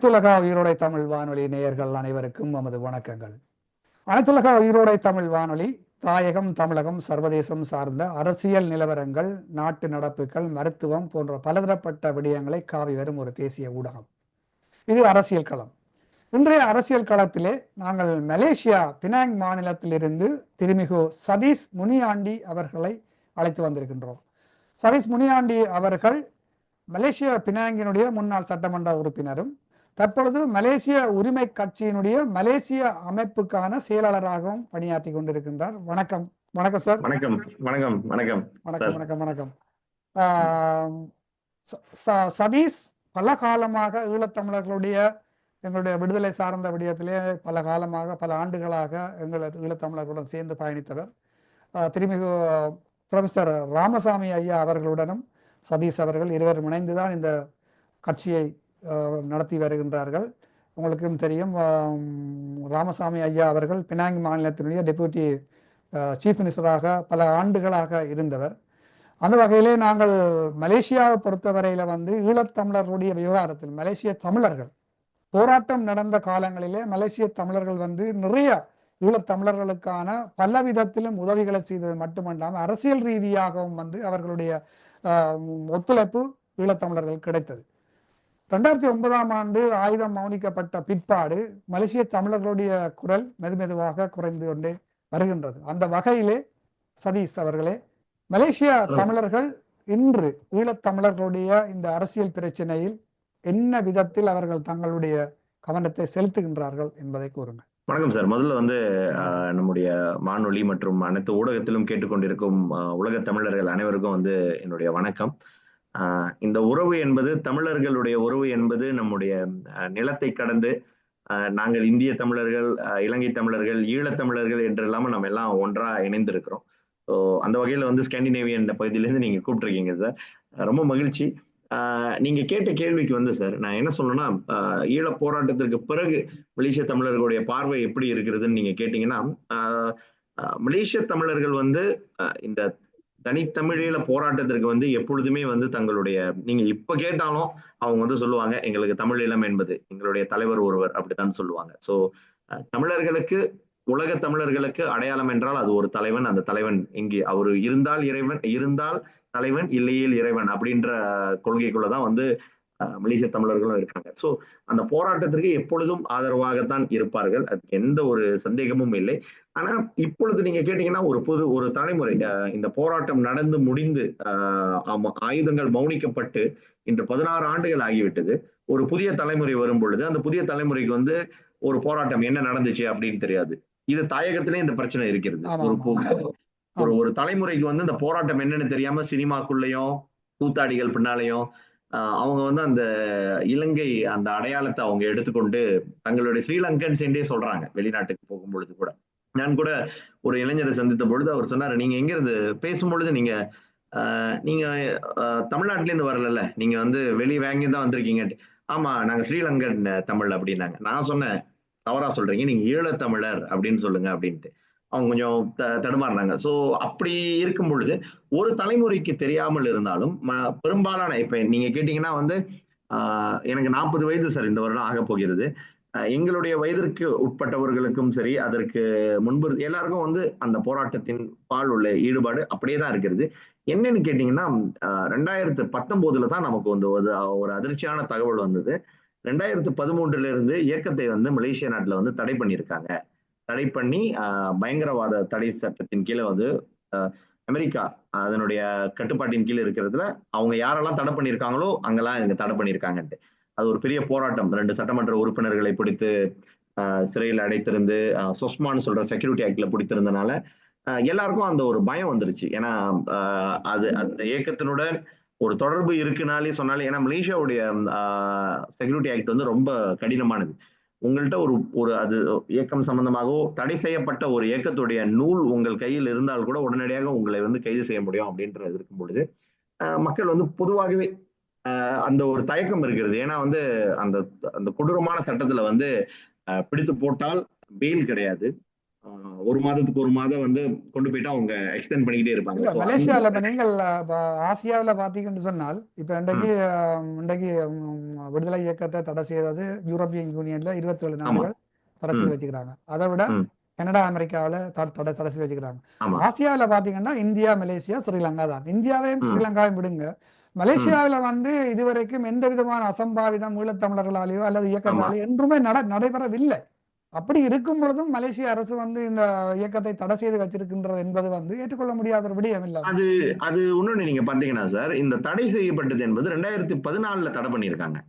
அனைத்துலக உயிரோடை தமிழ் வானொலி நேயர்கள் அனைவருக்கும் நமது வணக்கங்கள். அனைத்துலக உயிரோடை தமிழ் வானொலி தாயகம் தமிழகம் சர்வதேசம் சார்ந்த அரசியல் நிலவரங்கள் நாட்டு நடப்புகள் மருத்துவம் போன்ற பலதரப்பட்ட விடயங்களை காவி வரும் ஒரு தேசிய ஊடகம். இது அரசியல் களம். இன்றைய அரசியல் களத்திலே நாங்கள் மலேசியா பினாங் மாநிலத்திலிருந்து திருமிகு சதீஷ் முனியாண்டி அவர்களை அழைத்து வந்திருக்கின்றோம். சதீஷ் முனியாண்டி அவர்கள் மலேசியா பினாங்கினுடைய முன்னாள் சட்டமன்ற உறுப்பினரும் தற்பொழுது மலேசிய உரிமை கட்சியினுடைய மலேசிய அமைப்புக்கான செயலாளராகவும் பணியாற்றி கொண்டிருக்கின்றார். வணக்கம். வணக்கம் சார். வணக்கம். வணக்கம். வணக்கம். வணக்கம் வணக்கம் வணக்கம். சதீஷ் பல காலமாக ஈழத்தமிழர்களுடைய எங்களுடைய விடுதலை சார்ந்த விடயத்திலே பல காலமாக பல ஆண்டுகளாக எங்கள் ஈழத்தமிழர்களுடன் சேர்ந்து பயணித்தவர். திருமிகு ப்ரொஃபசர் ராமசாமி ஐயா அவர்களுடனும் சதீஷ் அவர்கள் இருவரும் இணைந்துதான் இந்த கட்சியை நடத்தி வருகின்றார்கள். உங்களுக்கும் தெரியும் ராமசாமி ஐயா அவர்கள் பினாங் மாநிலத்தினுடைய டெபுட்டி சீஃப் மினிஸ்டராக பல ஆண்டுகளாக இருந்தவர். அந்த வகையிலே நாங்கள் மலேசியாவை பொறுத்தவரையில வந்து ஈழத்தமிழர்களுடைய விவகாரத்தில் மலேசிய தமிழர்கள் போராட்டம் நடந்த காலங்களிலே மலேசிய தமிழர்கள் வந்து நிறைய ஈழத்தமிழர்களுக்கான பல விதத்திலும் உதவிகளை செய்தது மட்டுமல்லாமல் அரசியல் ரீதியாகவும் வந்து அவர்களுடைய ஒத்துழைப்பு ஈழத்தமிழர்கள் கிடைத்தது. ரெண்டாயிரத்தி ஒன்பதாம் ஆண்டு ஆயுதம் மௌனிக்கப்பட்ட பிற்பாடு மலேசிய தமிழர்களுடைய குரல் மெதுமெதுவாக குறைந்து கொண்டே வருகின்றது. அந்த வகையிலே சதீஷ் அவர்களே மலேசிய தமிழர்கள் இன்று ஈழத்தமிழர்களுடைய இந்த அரசியல் பிரச்சனையில் என்ன விதத்தில் அவர்கள் தங்களுடைய கவனத்தை செலுத்துகின்றார்கள் என்பதை கூறுங்கள். வணக்கம் சார். முதல்ல வந்து நம்முடைய வானொலி மற்றும் அனைத்து ஊடகத்திலும் கேட்டுக்கொண்டிருக்கும் உலக தமிழர்கள் அனைவருக்கும் வந்து என்னுடைய வணக்கம். இந்த உறவு என்பது தமிழர்களுடைய உறவு என்பது நம்முடைய நிலத்தை கடந்து ஆஹ், நாங்கள் இந்திய தமிழர்கள் இலங்கை தமிழர்கள் ஈழத்தமிழர்கள் என்று இல்லாமல் நம்ம எல்லாம் ஒன்றா இணைந்திருக்கிறோம். ஸோ அந்த வகையில் வந்து ஸ்காண்டினேவியன் பகுதியிலேருந்து நீங்க கூப்பிட்டுருக்கீங்க சார். ரொம்ப மகிழ்ச்சி. ஆஹ், நீங்க கேட்ட கேள்விக்கு வந்து சார் நான் என்ன சொல்லணும்னா ஈழ ஈழப் போராட்டத்திற்கு பிறகு மலேசிய தமிழர்களுடைய பார்வை எப்படி இருக்கிறதுன்னு நீங்க கேட்டீங்கன்னா ஆஹ், மலேசிய தமிழர்கள் வந்து இந்த தனித்தமிழீழ போராட்டத்திற்கு வந்து எப்பொழுதுமே வந்து தங்களுடைய நீங்க இப்ப கேட்டாலும் அவங்க வந்து சொல்லுவாங்க எங்களுக்கு தமிழ் இளம் என்பது எங்களுடைய தலைவர் ஒருவர் அப்படித்தான் சொல்லுவாங்க. சோ தமிழர்களுக்கு உலக தமிழர்களுக்கு அடையாளம் என்றால் அது ஒரு தலைவன் அந்த தலைவன் இங்கே அவர் இருந்தால் இறைவன் இருந்தால் தலைவன் இல்லையேல் இறைவன் அப்படின்ற கொள்கைக்குள்ளதான் வந்து மலேசிய தமிழர்களும் இருக்காங்க. சோ அந்த போராட்டத்திற்கு எப்பொழுதும் ஆதரவாகத்தான் இருப்பார்கள். அதுக்கு எந்த ஒரு சந்தேகமும் இல்லை. ஆனா இப்பொழுது நீங்க கேட்டீங்கன்னா ஒரு புது ஒரு தலைமுறை இந்த போராட்டம் நடந்து முடிந்து ஆயுதங்கள் மௌனிக்கப்பட்டு இன்று பதினாறு ஆண்டுகள் ஆகிவிட்டது. ஒரு புதிய தலைமுறை வரும் பொழுது அந்த புதிய தலைமுறைக்கு வந்து ஒரு போராட்டம் என்ன நடந்துச்சு அப்படின்னு தெரியாது. இது தாயகத்திலே இந்த பிரச்சனை இருக்கிறது. ஒரு ஒரு ஒரு தலைமுறைக்கு வந்து இந்த போராட்டம் என்னன்னு தெரியாம சினிமாக்குள்ளேயும் கூத்தாடிகள் பின்னாலையும் அவங்க வந்து அந்த இலங்கை அந்த அடையாளத்தை அவங்க எடுத்துக்கொண்டு தங்களுடைய ஸ்ரீலங்கன் சென்றே சொல்றாங்க வெளிநாட்டுக்கு போகும் பொழுது கூட. நான் கூட ஒரு இளைஞரை சந்தித்த பொழுது அவர் சொன்னாரு நீங்க எங்க இருந்து பேசும் பொழுது நீங்க நீங்க தமிழ்நாட்டுல இருந்து வரல நீங்க வந்து வெளி வாங்கி தான் வந்திருக்கீங்க ஆமா நாங்க ஸ்ரீலங்கன் தமிழ் அப்படின்னாங்க. நான் சொன்னேன் தவறா சொல்றீங்க நீங்க ஈழத்தமிழர் அப்படின்னு சொல்லுங்க அப்படின்ட்டு. அவங்க கொஞ்சம் த- தடுமாறினாங்க. ஸோ அப்படி இருக்கும் பொழுது ஒரு தலைமுறைக்கு தெரியாமல் இருந்தாலும் ம- பெரும்பாலான இப்போ நீங்க கேட்டீங்கன்னா வந்து எனக்கு நாற்பது வயது சார் இந்த வருடம் ஆக போகிறது. எங்களுடைய வயதிற்கு உட்பட்டவர்களுக்கும் சரி அதற்கு முன்பு எல்லாருக்கும் வந்து அந்த போராட்டத்தின் பால் உள்ள ஈடுபாடு அப்படியே தான் இருக்கிறது. என்னன்னு கேட்டீங்கன்னா ரெண்டாயிரத்து பத்தொன்பதுல தான் நமக்கு வந்து ஒரு ஒரு அதிர்ச்சியான தகவல் வந்தது. ரெண்டாயிரத்து பதிமூன்றுல இருந்து இயக்கத்தை வந்து மலேசியா நாட்டில் வந்து தடை பண்ணியிருக்காங்க. தடை பண்ணி பயங்கரவாத தடை சட்டத்தின் கீழே வந்து அமெரிக்கா அதனுடைய கட்டுப்பாட்டின் கீழே இருக்கிறதுல அவங்க யாரெல்லாம் தடை பண்ணியிருக்காங்களோ அங்கெல்லாம் இங்க தடை பண்ணியிருக்காங்கன்ட்டு. அது ஒரு பெரிய போராட்டம். ரெண்டு சட்டமன்ற உறுப்பினர்களை பிடித்து ஆஹ் சிறையில் அடைத்திருந்து ஆஹ் சொஸ்மான்னு சொல்ற செக்யூரிட்டி ஆக்ட்ல பிடித்திருந்தனால எல்லாருக்கும் அந்த ஒரு பயம் வந்துருச்சு. ஏன்னா ஆஹ் அது அந்த இயக்கத்தினுடன் ஒரு தொடர்பு இருக்குனாலே சொன்னாலே ஏன்னா மலேசியாவுடைய செக்யூரிட்டி ஆக்ட் வந்து ரொம்ப கடினமானது. உங்கள்கிட்ட ஒரு ஒரு அது இயக்கம் சம்பந்தமாகவோ தடை செய்யப்பட்ட ஒரு இயக்கத்துடைய நூல் உங்கள் கையில் இருந்தால் கூட உடனடியாக உங்களை வந்து கைது செய்ய முடியும் அப்படின்றது இருக்கும் பொழுது மக்கள் வந்து பொதுவாகவே அந்த ஒரு தயக்கம் இருக்கிறது. ஏன்னா வந்து அந்த அந்த கொடூரமான சட்டத்துல வந்து பிடித்து போட்டால் பெயில் கிடையாது. ஒரு மாதத்துக்கு ஒரு மாதம் வந்து கொண்டு போயிட்டு அவங்க எக்ஸ்டெண்ட் பண்ணிக்கிட்டே இருப்பாங்க. மலேசியாவில் இப்போ நீங்கள் ஆசியாவில் பார்த்தீங்கன்னு சொன்னால் இப்போ இன்றைக்கு இன்றைக்கு விடுதலை இயக்கத்தை தடை செய்தது யூரோப்பியன் யூனியன்ல இருபத்தி ஏழு நாடுகள் தடை செய்து. வச்சுக்கிறாங்க. அதை விட. கனடா அமெரிக்காவில் தடை தடை செய்து வச்சுக்கிறாங்க. ஆசியாவில் பார்த்தீங்கன்னா இந்தியா மலேசியா ஸ்ரீலங்கா தான். இந்தியாவையும். ஸ்ரீலங்காவையும் விடுங்க. மலேசியாவில் வந்து இதுவரைக்கும் எந்த விதமான அசம்பாவிதம் ஈழத்தமிழர்களாலேயோ அல்லது இயக்கத்தாலேயோ என்றுமே நட நடைபெறவில்லை. அப்படி இருக்கும் பொழுதும் மலேசிய அரசு வந்து இந்த இயக்கத்தை தடை செய்து வச்சிருக்கின்றது என்பது வந்து ஏற்றுக்கொள்ள முடியாத விடயம் இல்லை. அது அது இன்னொன்னு நீங்க பாத்தீங்கன்னா சார் இந்த தடை செய்யப்பட்டது என்பது ரெண்டாயிரத்தி பதினாலுல தடை பண்ணியிருக்காங்க.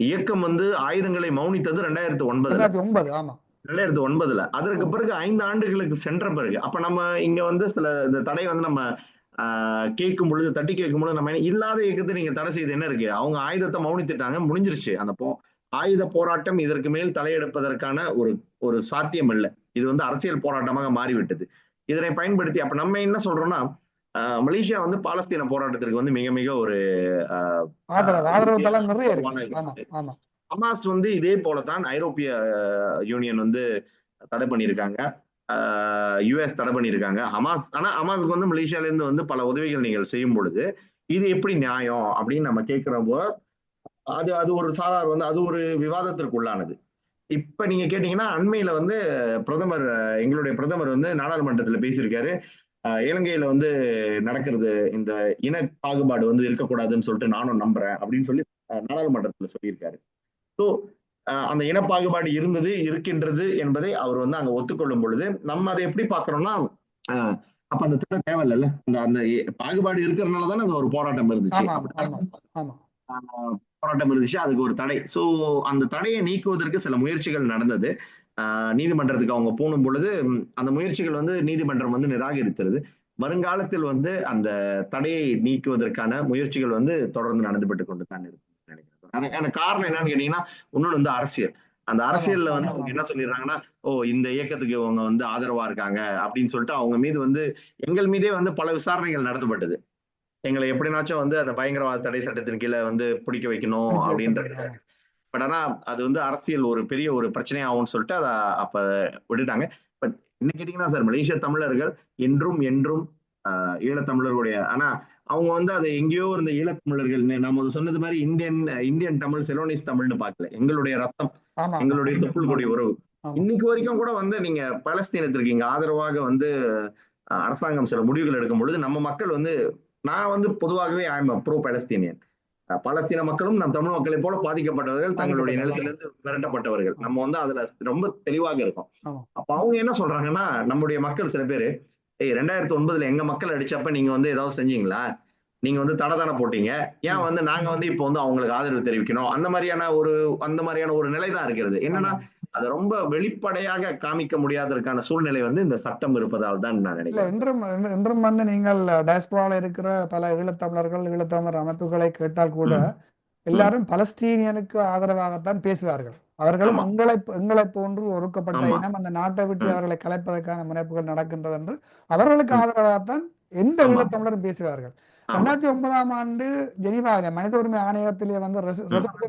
இயக்கம் வந்து ஆயுதங்களை மௌனித்தது ரெண்டாயிரத்தி ரெண்டாயிரத்தி ஒன்பது ஆமா. ரெண்டாயிரத்தி ஒன்பதுல. அதற்கு பிறகு ஐந்து ஆண்டுகளுக்கு சென்ற பிறகு அப்ப நம்ம இங்க வந்து சில இந்த தடை வந்து நம்ம கேட்கும் பொழுது தட்டி கேட்கும் பொழுது நம்ம இல்லாத இயக்கத்தை நீங்க தடை செய்து என்ன இருக்கு? அவங்க ஆயுதத்தை மௌனித்துட்டாங்க முடிஞ்சிருச்சு. அந்த போ ஆயுத போராட்டம் இதற்கு மேல் தலையெடுப்பதற்கான ஒரு ஒரு சாத்தியம் இல்லை இது வந்து அரசியல் போராட்டமாக மாறிவிட்டது. இதனை பயன்படுத்தி அப்ப நம்ம என்ன சொல்றோம்னா மலேசியா வந்து பாலஸ்தீன போராட்டத்திற்கு வந்து மிக மிக ஒரு ஹமாஸ் வந்து இதே போலத்தான் ஐரோப்பிய யூனியன் வந்து தடை பண்ணியிருக்காங்க. யுஎஸ் தடை பண்ணியிருக்காங்க. ஹமாஸ் ஆனா ஹமாஸ்க்கு வந்து மலேசியால இருந்து வந்து பல உதவிகள் நீங்கள் செய்யும் பொழுது இது எப்படி நியாயம் அப்படின்னு நம்ம கேட்கிறப்போ அது அது ஒரு சாதார் வந்து அது ஒரு விவாதத்திற்கு உள்ளானது இப்ப நீங்க கேட்டீங்கன்னா அண்மையில வந்து பிரதமர் எங்களுடைய பிரதமர் வந்து நாடாளுமன்றத்துல பேசியிருக்காரு. அஹ், இலங்கையில வந்து நடக்கிறது இந்த இன பாகுபாடு வந்து இருக்கக்கூடாதுன்னு சொல்லிட்டு நானும் நம்புறேன் அப்படின்னு சொல்லி நாடாளுமன்றத்துல சொல்லியிருக்காரு. ஸோ அந்த இனப்பாகுபாடு இருந்தது இருக்கின்றது என்பதை அவர் வந்து அங்க ஒத்துக்கொள்ளும் பொழுது நம்ம அதை எப்படி பாக்குறோம்னா அஹ், அப்ப அந்த திட்டம் தேவையில்ல அந்த அந்த பாகுபாடு இருக்கிறதுனால தானே அந்த ஒரு போராட்டம் இருந்துச்சு. போராட்டம் இருந்துச்சு. அதுக்கு ஒரு தடை. சோ அந்த தடையை நீக்குவதற்கு சில முயற்சிகள் நடந்தது. நீதிமன்றத்துக்கு அவங்க போகும் பொழுது அந்த முயற்சிகள் வந்து நீதிமன்றம் வந்து நிராகரித்தது. வருங்காலத்தில் வந்து அந்த தடையை நீக்குவதற்கான முயற்சிகள் வந்து தொடர்ந்து நடந்துபட்டு கொண்டு தான் இருக்கும் நினைக்கிறேன். ஆனா காரணம் என்னன்னு கேட்டீங்கன்னா இன்னொன்று வந்து அரசியல். அந்த அரசியல்ல வந்து அவங்க. என்ன சொல்லிடுறாங்கன்னா ஓ இந்த இயக்கத்துக்கு அவங்க வந்து ஆதரவா இருக்காங்க அப்படின்னு சொல்லிட்டு அவங்க மீது வந்து எங்கள் மீதே வந்து பல விசாரணைகள் நடத்தப்பட்டது. எங்களை எப்படினாச்சும் வந்து அந்த பயங்கரவாத தடை சட்டத்தின் கீழே வந்து பிடிக்க வைக்கணும் அப்படின்ற. பட் ஆனா அது வந்து அரசியல் ஒரு பெரிய ஒரு பிரச்சனையாகும்னு சொல்லிட்டு அதை அப்ப விட்டுட்டாங்க. பட் என்ன கேட்டீங்கன்னா சார் மலேசிய தமிழர்கள் என்றும் என்றும் ஆஹ், ஈழத்தமிழர்களுடைய ஆனா அவங்க வந்து அதை எங்கேயோ இருந்த ஈழத்தமிழர்கள் நம்ம சொன்னது மாதிரி இந்தியன் இந்தியன் தமிழ் செலோனிஸ் தமிழ்னு பார்க்கல. எங்களுடைய ரத்தம் எங்களுடைய தொப்புள் கொடி உறவு. இன்னைக்கு வரைக்கும் கூட வந்து நீங்க பலஸ்தீனத்திற்கு இங்க ஆதரவாக வந்து அரசாங்கம் சில முடிவுகள் எடுக்கும் பொழுது நம்ம மக்கள் வந்து நான் வந்து பொதுவாகவே ஐம் ப்ரோ பலஸ்தீனியன் பலஸ்தீன மக்களும் நம் தமிழ் மக்களை போல பாதிக்கப்பட்டவர்கள் தங்களுடைய நிலத்திலிருந்து விரட்டப்பட்டவர்கள். நம்ம வந்து அதுல ரொம்ப தெளிவாக இருக்கோம். அப்ப அவங்க என்ன சொல்றாங்கன்னா நம்முடைய மக்கள் சில பேரு ஏய் ரெண்டாயிரத்தி ஒன்பதுல எங்க மக்கள் அடிச்சப்ப நீங்க வந்து ஏதாவது செஞ்சீங்களா? நீங்க வந்து தடை தானே போட்டீங்க. ஏன் வந்து நாங்க வந்து இப்போ வந்து அவங்களுக்கு ஆதரவு தெரிவிக்கணும்? அந்த மாதிரியான ஒரு அந்த மாதிரியான ஒரு நிலை தான் இருக்கிறது. என்னன்னா அதை ரொம்ப வெளிப்படையாக காமிக்க முடியாததற்கான சூழ்நிலை வந்து இந்த சட்டம் இருப்பதால் தான் நான் நினைக்கிறேன் இன்றும் இன்று- இன்றும் வந்து நீங்கள் டயஸ்போரால இருக்கிற பல ஈழத்தமிழர்கள் ஈழத்தமிழர் அமைப்புகளை கேட்டால் கூட எல்லாரும் பலஸ்தீனியனுக்கு ஆதரவாகத்தான் பேசுவார்கள் அவர்களும். எங்களை எங்களை போன்று ஒடுக்கப்பட்ட. இனம் அந்த நாட்டை விட்டு. அவர்களை கலைப்பதற்கான முனைப்புகள் நடக்கின்றது என்று அவர்களுக்கு. ஆதரவாகத்தான் எந்த. ஈழத்தமிழரும் பேசுவார்கள். ரெண்டாயிரத்தி ஒன்பதாம் ஆண்டு ஜெனீவாவிலே மனித உரிமை ஆணையத்திலே வந்து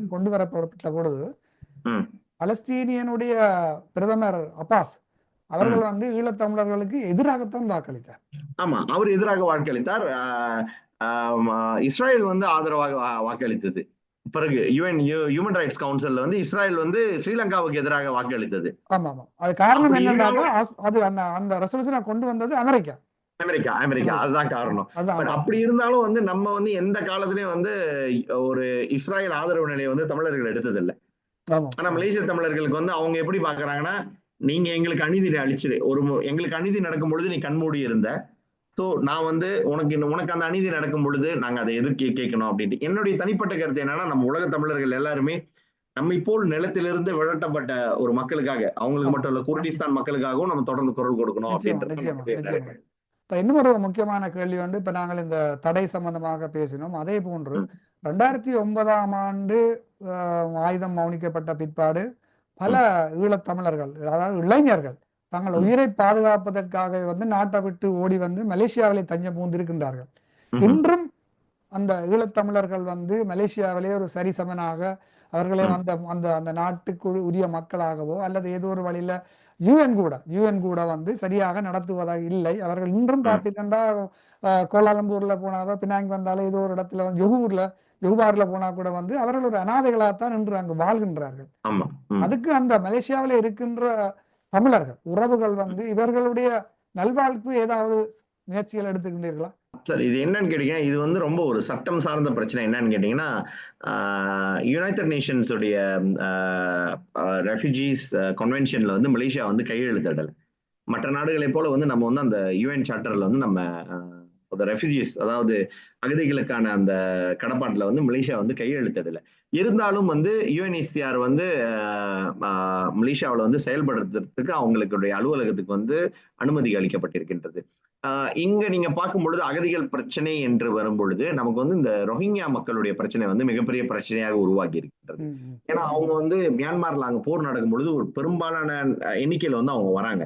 கொண்டு வரப்பட்ட பொழுது. பலஸ்தீனியனுடைய பிரதமர் அப்பாஸ் அவர்கள் வந்து ஈழத்தமிழர்களுக்கு எதிராகத்தான் வாக்களித்தார். ஆமா அவர் எதிராக வாக்களித்தார். இஸ்ராயல் வந்து ஆதரவாக வாக்களித்தது. பிறகு யுஎன் ஹியூமன் ரைட்ஸ் கவுன்சில்ல வந்து இஸ்ராயல் வந்து ஸ்ரீலங்காவுக்கு எதிராக வாக்களித்தது. ஆமா ஆமா அது காரணம் அஸ்- அது அந்த அந்த ரெசல்யூஷனை கொண்டு வந்தது அமெரிக்கா. America America. அதுதான் காரணம். அப்படி இருந்தாலும் வந்து நம்ம வந்து எந்த காலத்திலயும் வந்து ஒரு இஸ்ராயல் ஆதரவு நிலையை வந்து தமிழர்கள் எடுத்ததில்லை. ஆனா மலேசிய தமிழர்களுக்கு வந்து அவங்க எப்படி பாக்குறாங்கன்னா நீங்க எங்களுக்கு அநீதி அழிச்சிரு. ஒரு எங்களுக்கு அநீதி நடக்கும் பொழுது நீ கண்மூடி இருந்த. சோ நான் வந்து உனக்கு உனக்கு அந்த அநீதி நடக்கும் பொழுது நாங்க அதை எதிர்க்க கேட்கணும் அப்படின்ட்டு. என்னுடைய தனிப்பட்ட கருத்து என்னன்னா நம்ம உலக தமிழர்கள் எல்லாருமே நம்மை போல் நிலத்திலிருந்து விரட்டப்பட்ட ஒரு மக்களுக்காக அவங்களுக்கு. மட்டும் இல்ல குர்டிஸ்தான் மக்களுக்காகவும் நம்ம தொடர்ந்து குரல் கொடுக்கணும் அப்படின்றது. இப்ப இன்னும் ஒரு முக்கியமான கேள்வி வந்து இப்ப நாங்கள் இந்த தடை சம்பந்தமாக பேசினோம். அதே போன்று. ரெண்டாயிரத்தி ஒன்பதாம் ஆண்டு ஆயுதம் மௌனிக்கப்பட்ட பிற்பாடு பல ஈழத்தமிழர்கள் அதாவது இளைஞர்கள் தங்கள். உயிரை பாதுகாப்பதற்காக வந்து நாட்டை விட்டு ஓடி வந்து மலேசியாவிலே தஞ்சம் புகுந்திருக்கின்றார்கள் ம்ஹும். இன்றும் அந்த ஈழத்தமிழர்கள் வந்து மலேசியாவிலே ஒரு சரிசமனாக அவர்களே. அந்த அந்த அந்த நாட்டுக்கு உரிய மக்களாகவோ அல்லது ஏதோ ஒரு வழியில யுஎன் கூட யுஎன் கூட வந்து சரியாக நடத்துவதாக இல்லை அவர்கள் இன்றும். பார்த்தீங்கன்னா கோலாலம்பூர்ல போனாவோ பினாங் வந்தாலும் ஏதோ ஒரு இடத்துல வந்து ஜொகூர்ல ஜொகுபார்ல போனா கூட வந்து அவர்கள் ஒரு அனாதைகளாகத்தான் இன்று அங்கு வாழ்கின்றார்கள். அதுக்கு அந்த மலேசியாவில் இருக்கின்ற தமிழர்கள் உறவுகள் வந்து இவர்களுடைய நல்வாழ்வு ஏதாவது முயற்சிகள் எடுத்துக்கின்றீர்களா சார் இது என்னன்னு கேட்டீங்க இது வந்து ரொம்ப ஒரு சட்டம் சார்ந்த பிரச்சனை என்னன்னு கேட்டீங்கன்னா யுனைடெட் நேஷன்ஸ் உடைய ரெஃப்யூஜிஸ் கன்வென்ஷன்ல வந்து மலேசியா வந்து கையெழுத்திடல. மற்ற நாடுகளை போல வந்து நம்ம வந்து அந்த யுஎன் சார்ட்டர்ல வந்து நம்ம ரெஃப்யூஜிஸ் அதாவது அகதிகளுக்கான அந்த கடப்பாட்டில் வந்து மலேசியா வந்து கையெழுத்திடல. இருந்தாலும் வந்து யுஎன்ஹெச்சிஆர் வந்து மலேசியாவில் வந்து செயல்படுத்துறதுக்கு அவங்களுடைய அலுவலகத்துக்கு வந்து அனுமதி அளிக்கப்பட்டிருக்கின்றது. இங்க நீங்க பார்க்கும் பொழுது அகதிகள் பிரச்சனை என்று வரும் பொழுது நமக்கு வந்து இந்த ரொஹிங்கியா மக்களுடைய பிரச்சனை வந்து மிகப்பெரிய பிரச்சனையாக உருவாகி இருக்கின்றது. ஏன்னா அவங்க வந்து மியான்மர்ல அங்க போர் நடக்கும் பொழுது ஒரு பெரும்பாலான எண்ணிக்கையில வந்து அவங்க வராங்க.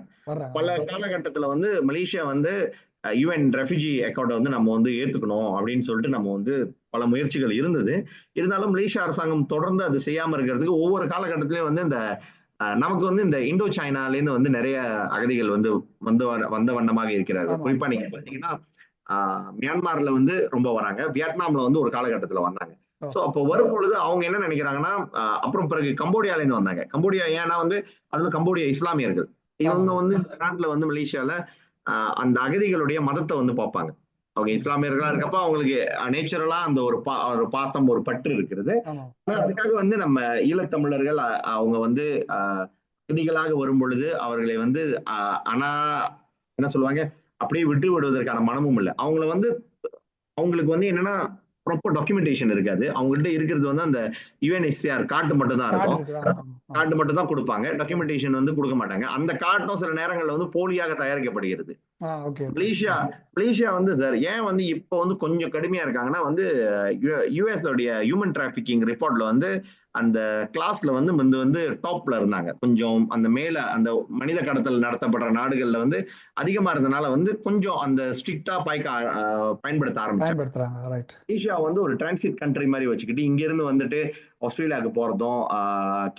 பல காலகட்டத்துல வந்து மலேசியா வந்து யுஎன் ரெஃப்யூஜி அக்கௌண்ட்டை வந்து நம்ம வந்து ஏத்துக்கணும் அப்படின்னு சொல்லிட்டு நம்ம வந்து பல முயற்சிகள் இருந்தது இருந்தாலும் மலேசியா அரசாங்கம் தொடர்ந்து அது செய்யாம இருக்கிறதுக்கு ஒவ்வொரு காலகட்டத்திலயும் வந்து இந்த நமக்கு வந்து இந்த இந்தோ சைனால இருந்து வந்து நிறைய அகதிகள் வந்து வந்து வந்த வண்ணமாக இருக்கிறார்கள் ஆமா. குறிப்பா நீங்க பாத்தீங்கன்னா மியான்மர்ல வந்து ரொம்ப வராங்க வியட்நாம்ல வந்து ஒரு காலகட்டத்துல வந்தாங்க. சோ அப்போ வரும் பொழுது அவங்க என்ன நினைக்கிறாங்கன்னா அப்புறம் பிறகு கம்போடியால இருந்து வந்தாங்க கம்போடியா ஏன்னா வந்து அதுல கம்போடியா இஸ்லாமியர்கள் இவங்க. வந்து நாட்டுல வந்து மலேசியால அந்த அகதிகளுடைய மதத்தை வந்து பார்ப்பாங்க. அவங்க இஸ்லாமியர்களா இருக்கப்ப அவங்களுக்கு நேச்சுரலா அந்த ஒரு பா ஒரு பாசம் ஒரு பற்று இருக்கிறது ஆனா அதுக்காக வந்து நம்ம ஈழத்தமிழர்கள் அவங்க வந்து அகதிகளாக வரும் பொழுது அவர்களை வந்து ஆனா என்ன சொல்லுவாங்க? அப்படியே விட்டு விடுவதற்கான மனமும் இல்லை. அவங்கள வந்து அவங்களுக்கு வந்து என்னன்னா ப்ராப்பர் டாக்குமெண்டேஷன் இருக்காது. அவங்கள்ட்ட இருக்கிறது வந்து அந்த யுஎன்எஸ்சிஆர் கார்டு மட்டும் தான் இருக்கும். கார்டு மட்டும் தான் கொடுப்பாங்க. டாக்குமெண்டேஷன் வந்து கொடுக்க மாட்டாங்க. அந்த கார்டும் சில நேரங்கள்ல வந்து போலியாக தயாரிக்கப்படுகிறது. மலேசியா மலேசியா வந்து சார் ஏன் வந்து இப்போ வந்து கொஞ்சம் கடுமையா இருக்காங்கன்னா வந்து யுஎஸ் உடைய ஹியூமன் டிராபிகிங் ரிப்போர்ட்ல வந்து அந்த கிளாஸ்ல வந்து வந்து வந்து டாப்ல இருந்தாங்க. கொஞ்சம் அந்த மேல அந்த மனித கடத்தல் நடத்தப்படுற நாடுகள்ல வந்து அதிகமா இருந்தனால வந்து கொஞ்சம் அந்த ஸ்ட்ரிக்டா பாய்க்க பயன்படுத்த ஆரம்பிச்சாங்க. மலேசியா வந்து ஒரு டிரான்சிட் கண்ட்ரி மாதிரி வச்சுக்கிட்டு இங்க இருந்து வந்துட்டு ஆஸ்திரேலியாவுக்கு போறதும்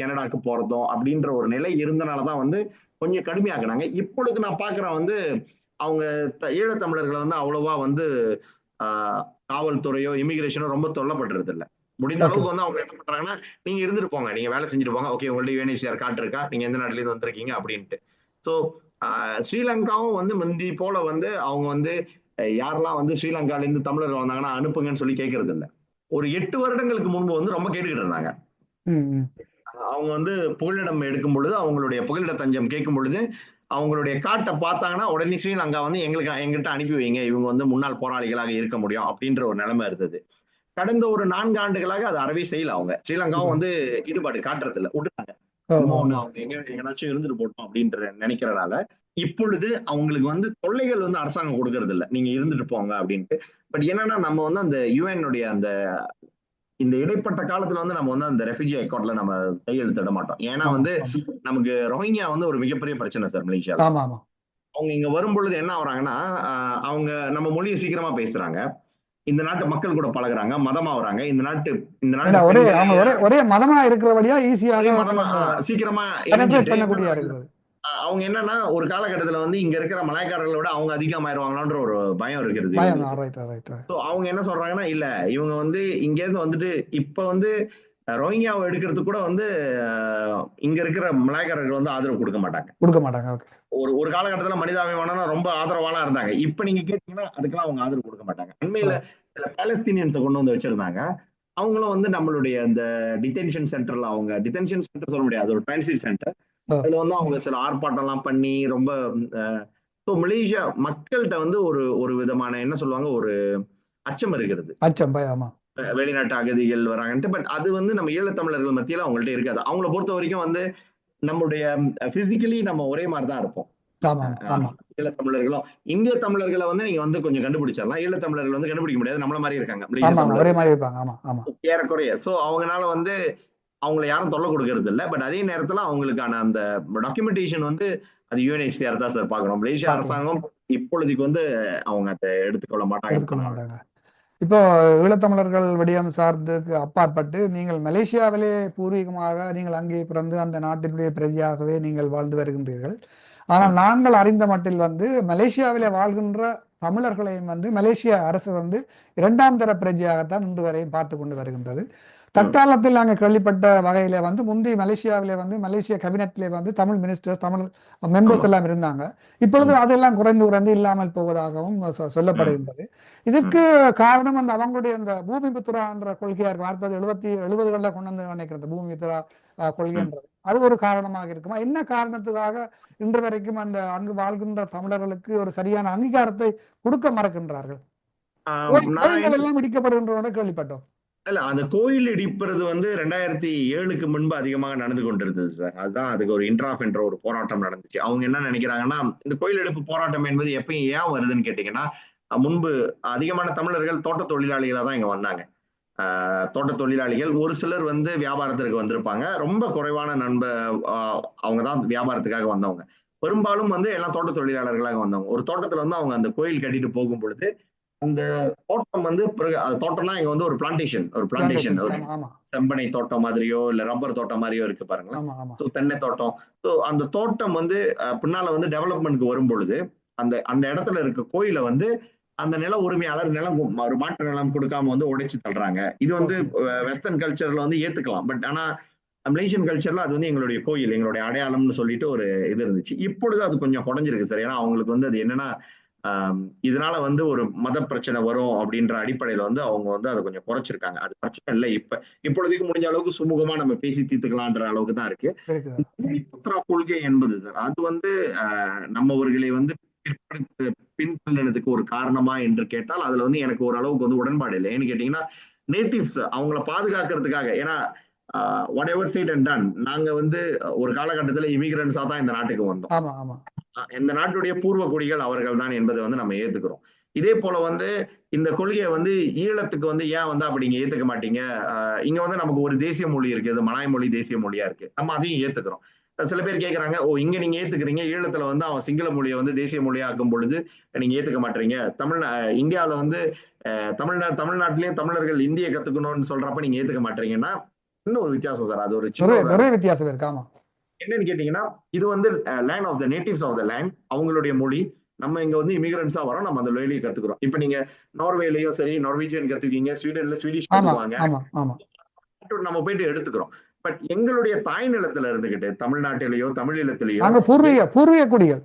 கனடாக்கு போறதும் அப்படின்ற ஒரு நிலை இருந்தனால தான் வந்து கொஞ்சம் கடுமையாக்குனாங்க. இப்பொழுது நான் பாக்குறேன் வந்து அவங்க ஈழத்தமிழர்களை வந்து அவ்வளவா வந்து காவல்துறையோ இமிகிரேஷனோ ரொம்ப தொல்லப்படுறது இல்ல முடிந்த. அளவுக்கு வந்து அவங்க என்ன பண்றாங்கன்னா நீங்க இருந்துட்டு போங்க. நீங்க வேலை செஞ்சுட்டு போங்க. ஓகே உங்கள்ட்ட யூஎன்ஹெச்சிஆர் கார்டு இருக்கா? நீங்க எந்த நாட்டுல இருந்து வந்திருக்கீங்க? அப்படின்ட்டு. ஸோ ஸ்ரீலங்காவும் வந்து முந்தி போல வந்து அவங்க வந்து யாரெல்லாம் வந்து ஸ்ரீலங்கால இருந்து தமிழர்கள் வந்தாங்கன்னா அனுப்புங்கன்னு சொல்லி கேட்கறது இல்ல ஒரு எட்டு வருடங்களுக்கு முன்பு வந்து ரொம்ப கேட்டுக்கிட்டு இருந்தாங்க. அவங்க வந்து புகலிடம் எடுக்கும் பொழுது அவங்களுடைய புகலிட தஞ்சம் கேட்கும் பொழுது அவங்களுடைய காட்டை பார்த்தாங்கன்னா உடனே ஸ்ரீலங்கா வந்து எங்களுக்கு எங்கிட்ட அனுப்பி வைங்க. இவங்க வந்து முன்னாள் போராளிகளாக இருக்க முடியும் அப்படின்ற ஒரு நிலைமை இருந்தது. கடந்த ஒரு நான்கு ஆண்டுகளாக அது அறவே செய்யல அவங்க. ஸ்ரீலங்காவும் வந்து ஈடுபாடு காட்டுறது இல்ல ஒண்ணு அவங்க எங்க எங்கனாச்சும் இருந்துட்டு போட்டோம் அப்படின்ற நினைக்கிறனால இப்பொழுது அவங்களுக்கு வந்து தொல்லைகள் வந்து அரசாங்கம் கொடுக்கறது இல்ல நீங்க இருந்துட்டு போங்க அப்படின்ட்டு. பட் என்னன்னா நம்ம வந்து அந்த யுஎன்னுடைய அந்த இந்த இடைப்பட்ட காலத்துல வந்து நம்ம வந்து அந்த ரெஃப்யூஜி அக்கௌண்ட்ல நம்ம கையெழுத்திட மாட்டோம். ஏன்னா வந்து. நமக்கு ரோஹிங்கியா வந்து ஒரு மிகப்பெரிய பிரச்சனை சார் ஆமா அவங்க இங்க வரும் பொழுது என்ன ஆகுறாங்கன்னா அவங்க நம்ம மொழியை சீக்கிரமா பேசுறாங்க. இந்த நாட்டு மக்கள் கூட பழகுறாங்க மதமா வராங்க இந்த நாட்டு இந்த நாட்டு ஒரே ஒரே ஒரே மதமா இருக்கிறபடியா ஈஸியாக சீக்கிரமா பண்ணக்கூடியா இருக்குது அவங்க என்னன்னா ஒரு காலகட்டத்துல வந்து இங்க இருக்கிற மலாய்க்காரர்களை விட அவங்க அதிகமாயிருவாங்களான்ற ஒரு பயம் இருக்கிறது அவங்க என்ன சொல்றாங்கன்னா இல்ல இவங்க வந்து இங்க இருந்து வந்துட்டு இப்ப வந்து ரோஹிங்கியாவை எடுக்கிறதுக்கு கூட வந்து இங்க இருக்கிற மலாய்க்காரர்கள் வந்து ஆதரவு கொடுக்க மாட்டாங்க. கொடுக்க மாட்டாங்க ஒரு ஒரு காலகட்டத்துல மனிதாபிமானம் ரொம்ப ஆதரவாளா இருந்தாங்க. இப்ப நீங்க கேட்டீங்கன்னா அதுக்கெல்லாம் அவங்க ஆதரவு கொடுக்க மாட்டாங்க. அண்மையில சில பாலஸ்தீனியன்ஸை கொண்டு வந்து வச்சிருந்தாங்க. அவங்களும் வந்து நம்மளுடைய அந்த டிடென்ஷன் சென்டர்ல அவங்க டிடென்ஷன் சென்டர் சொல்ல முடியாது ஒரு டிரான்சிட் சென்டர். அதுல வந்து அவங்க சில ஆர்ப்பாட்டம் எல்லாம் பண்ணி ரொம்ப ஸோ மலேசியா மக்கள்கிட்ட வந்து ஒரு ஒரு விதமான என்ன சொல்லுவாங்க ஒரு அச்சம் இருக்கிறது. அச்சம் பயம் ஆமா. வெளிநாட்டு அகதிகள் வராங்கன்ட்டு பட் அது வந்து நம்ம ஈழத்தமிழர்கள் மத்தியில அவங்கள்ட்ட இருக்காது. அவங்கள பொறுத்த வரைக்கும் வந்து நம்முடைய பிசிக்கலி நம்ம ஒரே மாதிரி தான் இருப்போம் ஈழத்தமிழர்களும் இந்திய தமிழர்களை வந்து நீங்க வந்து கொஞ்சம் கண்டுபிடிச்சிடலாம். ஈழத்தமிழர்கள் வந்து கண்டுபிடிக்க முடியாது. நம்மள மாதிரி இருக்காங்க. ஏறக்குறைய. சோ அவங்கனால வந்து அவங்கள யாரும் தொல்லை கொடுக்கறது இல்ல பட் அதே நேரத்துல அவங்களுக்கான அந்த டாக்குமெண்டேஷன் வந்து அது யூஎன்ஹெச்டிஆர் தான் சார் பார்க்கணும் மலேசியா. அரசாங்கம் இப்பொழுதுக்கு வந்து அவங்க அதை எடுத்துக்கொள்ள மாட்டாங்க. இப்போ ஈழத்தமிழர்கள் வடிவம் சார்ந்ததுக்கு அப்பாற்பட்டு நீங்கள் மலேசியாவிலே பூர்வீகமாக நீங்கள் அங்கே பிறந்து அந்த நாட்டினுடைய பிரஜையாகவே நீங்கள் வாழ்ந்து வருகின்றீர்கள். ஆனால் நாங்கள் அறிந்த மட்டில் வந்து மலேசியாவிலே வாழ்கின்ற தமிழர்களையும் வந்து மலேசிய அரசு வந்து இரண்டாம் தர பிரஜையாகத்தான் இன்று வரையும் பார்த்து கொண்டு வருகின்றது. தற்காலத்தில் நாங்கள் கேள்விப்பட்ட வகையில வந்து முந்தி மலேசியாவிலே வந்து மலேசிய கேபினெட்ல வந்து தமிழ் மினிஸ்டர்ஸ் தமிழ் மெம்பர்ஸ் எல்லாம் இருந்தாங்க. இப்பொழுது அதெல்லாம் குறைந்து குறைந்து இல்லாமல் போவதாகவும் சொல்லப்படுகின்றது. இதற்கு காரணம் அந்த அவங்களுடைய அந்த பூமி புத்திரா என்ற கொள்கையா இருக்கும். அடுத்தது எழுபத்தி எழுபதுகளில் கொண்டு வந்து நினைக்கிறது பூமி புத்திரா கொள்கைன்றது. அது ஒரு காரணமாக இருக்குமா? என்ன காரணத்துக்காக இன்று வரைக்கும் அந்த அங்கு வாழ்கின்ற தமிழர்களுக்கு ஒரு சரியான அங்கீகாரத்தை கொடுக்க மறக்கின்றார்கள்? எல்லாம் இடிக்கப்படுகின்றன கேள்விப்பட்டோம். இல்ல அந்த கோயில் இடிப்புறது வந்து ரெண்டாயிரத்தி ஏழுக்கு முன்பு அதிகமாக நடந்து கொண்டிருந்தது சார். அதுதான் அதுக்கு ஒரு இன்ட்ராப் என்ற ஒரு போராட்டம் நடந்துச்சு. அவங்க என்ன நினைக்கிறாங்கன்னா இந்த கோயில் எடுப்பு போராட்டம் என்பது எப்பயும் ஏன் வருதுன்னு கேட்டீங்கன்னா முன்பு அதிகமான தமிழர்கள் தோட்ட தொழிலாளிகளாக தான் இங்க வந்தாங்க. தோட்ட தொழிலாளிகள். ஒரு சிலர் வந்து வியாபாரத்திற்கு வந்திருப்பாங்க. ரொம்ப குறைவான நண்ப அவங்க தான் வியாபாரத்துக்காக வந்தவங்க. பெரும்பாலும் வந்து எல்லாம் தோட்ட தொழிலாளர்களாக வந்தவங்க. ஒரு தோட்டத்துல வந்து அவங்க அந்த கோயில் கட்டிட்டு போகும் பொழுது அந்த தோட்டம் வந்து பிறகு தோட்டம்னா இங்க வந்து ஒரு பிளான்டேஷன் ஒரு பிளான்டேஷன் ஒரு செம்பனை தோட்டம் மாதிரியோ இல்ல ரப்பர் தோட்டம் மாதிரியோ இருக்கு பாருங்களேன். ஸோ தென்னை தோட்டம். ஸோ அந்த தோட்டம் வந்து பின்னால வந்து டெவலப்மெண்ட்க்கு வரும் பொழுது அந்த அந்த இடத்துல இருக்க கோயிலை வந்து அந்த நில உரிமையாளர் நிலம் ஒரு மாற்று நிலம் கொடுக்காம வந்து உடைச்சு தள்ளுறாங்க. இது வந்து வெஸ்டர்ன் கல்ச்சர்ல வந்து ஏத்துக்கலாம். பட் ஆனா மலேசியன் கல்ச்சர்ல அது வந்து எங்களுடைய கோயில் எங்களுடைய அடையாளம்னு சொல்லிட்டு ஒரு இது இருந்துச்சு. இப்பொழுது அது கொஞ்சம் குறைஞ்சிருக்கு சார். ஏன்னா அவங்களுக்கு வந்து அது என்னன்னா இதனால வந்து ஒரு மத பிரச்சனை வரும் அப்படின்ற அடிப்படையில வந்து அவங்க வந்து அதை கொஞ்சம் குறைச்சிருக்காங்க. அது பிரச்சனை இல்லை. இப்ப இப்பொழுதுக்கு முடிஞ்ச அளவுக்கு சுமூகமா நம்ம பேசி தீர்த்துக்கலான்ற அளவுக்கு தான் இருக்கு. புத்ரா கொள்கை என்பது சார் அது வந்து நம்மவர்களை வந்து பிற்படுத்த பின்தள்ளதுக்கு ஒரு காரணமா என்று கேட்டால் அதுல வந்து எனக்கு ஓரளவுக்கு வந்து உடன்பாடு இல்லை. ஏன்னு கேட்டீங்கன்னா நேட்டிவ்ஸ் அவங்கள பாதுகாக்கிறதுக்காக ஏன்னா whatever side and done நாங்க வந்து ஒரு காலகட்டத்துல இமிகிரன்ஸா தான் இந்த நாட்டுக்கு வந்தோம். இந்த நாட்டுடைய பூர்வ குடிகள் அவர்கள் தான் என்பதை வந்து நம்ம ஏத்துக்கிறோம். இதே போல வந்து இந்த கொள்கையை வந்து ஈழத்துக்கு வந்து ஏன் வந்து அப்படி இங்க ஏத்துக்க மாட்டீங்க? இங்க வந்து நமக்கு ஒரு தேசிய மொழி இருக்கு இது மலாய் மொழி தேசிய மொழியா இருக்கு. நம்ம அதையும் ஏத்துக்கிறோம். சில பேர் கேக்குறாங்க ஓ இங்க நீங்க ஏத்துக்கிறீங்க ஈழத்துல வந்து அவன் சிங்கள மொழியை வந்து தேசிய மொழியாக்கும் பொழுது நீங்க ஏத்துக்க மாட்டீங்க. தமிழ் இந்தியாவில வந்து தமிழ்நா தமிழ்நாட்டிலயும் தமிழர்கள் இந்திய கத்துக்கணும்னு சொல்றப்ப நீங்க ஏத்துக்க மாட்டீங்கன்னா இன்னும் ஒரு வித்தியாசம் சார் அது ஒரு நிறைய வித்தியாசம் இருக்கு. ஆமா. என்னன்னு கேட்டீங்கன்னா இது வந்து land of the natives of the land அவங்களுடைய மொழி. நம்ம இங்க வந்து இமிகிரன்ஸா வரோம் நம்ம அந்த மொழியை கத்துக்கிறோம். இப்ப நீங்க நார்வேலயும் சரி நார்வீஜியன் கத்துக்கீங்க ஸ்வீடன்ல ஸ்வீடிஷ் கத்துக்குவாங்க. ஆமா நம்ம போயிட்டு எடுத்துக்கிறோம். பட் எங்களுடைய தாய் நிலத்துல இருந்துகிட்டு தமிழ்நாட்டிலேயோ தமிழீழத்திலேயோ பூர்வீக பூர்வீக குடிகள்.